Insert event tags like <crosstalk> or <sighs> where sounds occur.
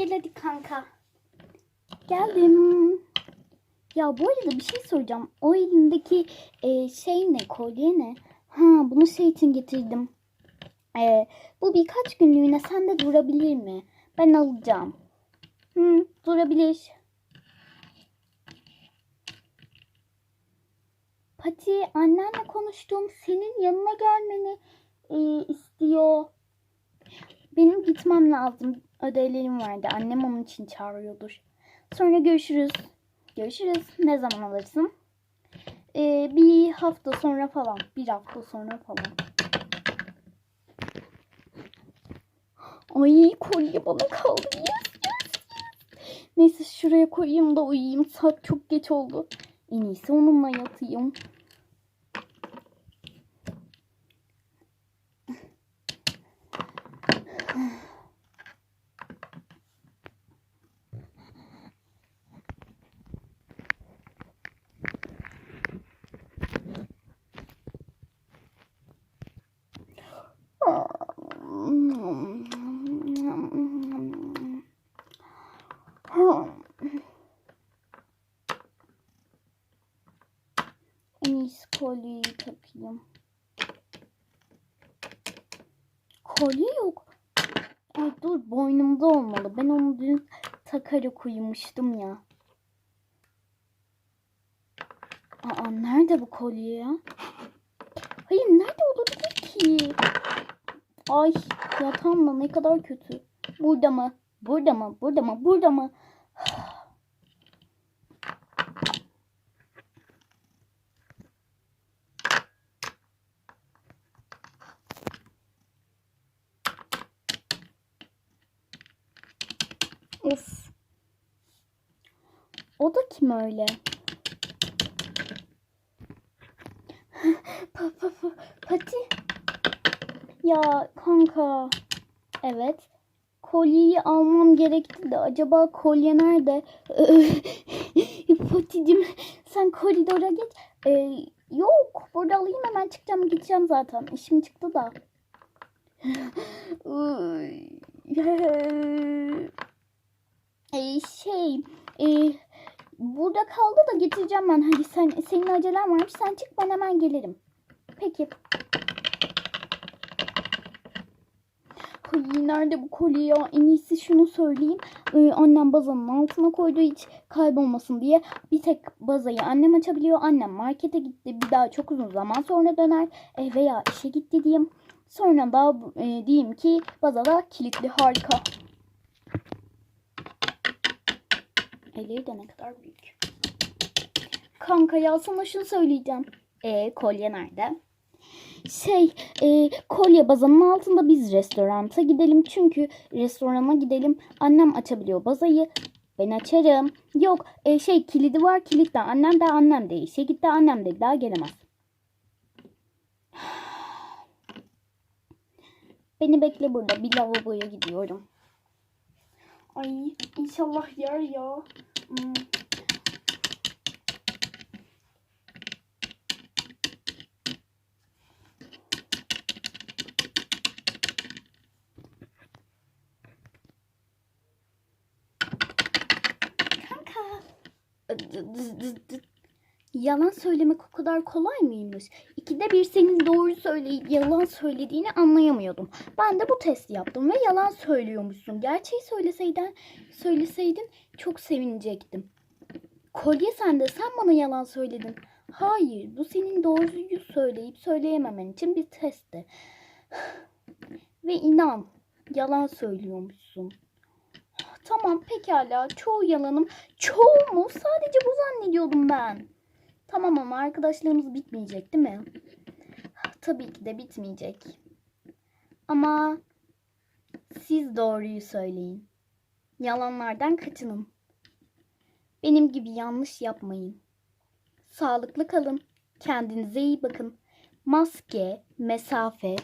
Gel hadi kanka. Geldim. Ya bu arada bir şey soracağım. O elindeki e, şey ne? Kolye ne? Ha bunu şey getirdim. E, bu birkaç günlüğüne sende durabilir mi? Ben alacağım. Hı, durabilir. Pati annenle konuştum. Senin yanına gelmeni e, istiyor. Benim gitmem lazım. Ödevlerim vardı. Annem onun için çağırıyordur. Sonra görüşürüz. Görüşürüz. Ne zaman alırsın? Ee, bir hafta sonra falan. Bir hafta sonra falan. Ay kolye bana kaldı. Yes, yes, yes. Neyse şuraya koyayım da uyuyayım. Saat çok geç oldu. En iyisi onunla yatayım. En iyisi kolyeyi takayım. Kolye yok. Ay dur boynumda olmalı. Ben onu dün takarak uyumuştum ya. Aa nerede bu kolye ya? Hayır nerede olabilir ki? Ay yatağımda ne kadar kötü. Burada mı? Burada mı? Burada mı? Burada mı? Of. O da kim öyle? <laughs> Pa, pa, pa, pati. Ya kanka. Evet. Kolyeyi almam gerekti de acaba kolye nerede? <laughs> Paticim sen koridora geç. Ee, yok burada alayım hemen çıkacağım gideceğim zaten. İşim çıktı da. <laughs> Ee, şey e, burada kaldı da getireceğim ben. Hadi sen senin acelen varmış. Sen çık ben hemen gelirim. Peki. Ay, nerede bu kolye ya? En iyisi şunu söyleyeyim. Ee, annem bazanın altına koydu hiç kaybolmasın diye. Bir tek bazayı annem açabiliyor. Annem markete gitti. Bir daha çok uzun zaman sonra döner. E, veya işe gitti diyeyim. Sonra da e, diyeyim ki bazada kilitli harika. Elleri de ne kadar büyük. Kanka ya sana şunu söyleyeceğim. E kolye nerede? Şey e, kolye bazanın altında biz restoranta gidelim. Çünkü restorana gidelim. Annem açabiliyor bazayı. Ben açarım. Yok e, şey kilidi var kilit de annem de annem de işe gitti annem de daha gelemez. Beni bekle burada bir lavaboya gidiyorum. Ay inşallah yer ya. 看看，呃，这这这这。Yalan söylemek o kadar kolay mıymış? İkide bir senin doğru söyleyip yalan söylediğini anlayamıyordum. Ben de bu testi yaptım ve yalan söylüyormuşsun. Gerçeği söyleseydin, söyleseydin çok sevinecektim. Kolye sende sen bana yalan söyledin. Hayır bu senin doğruyu söyleyip söyleyememen için bir testti. <sighs> Ve inan yalan söylüyormuşsun. Tamam pekala çoğu yalanım. Çoğu mu? Sadece bu zannediyordum ben. Tamam ama arkadaşlarımız bitmeyecek değil mi? Tabii ki de bitmeyecek. Ama siz doğruyu söyleyin. Yalanlardan kaçının. Benim gibi yanlış yapmayın. Sağlıklı kalın. Kendinize iyi bakın. Maske, mesafe,